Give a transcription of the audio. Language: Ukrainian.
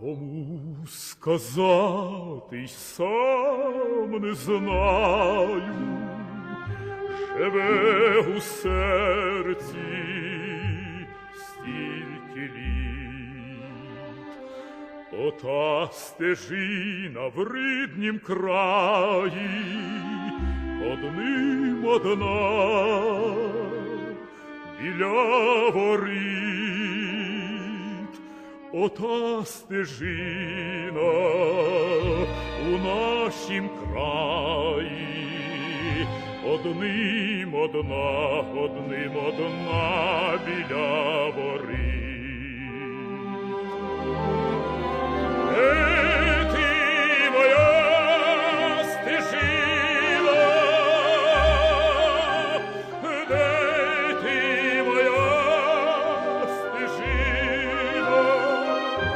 Кому сказати сам не знаю, живе у серці стільки літ, ота стежина в ріднім краї, одним одна біля воріт, ота стежина у нашім краї, одним одна, одним одна біля воріт.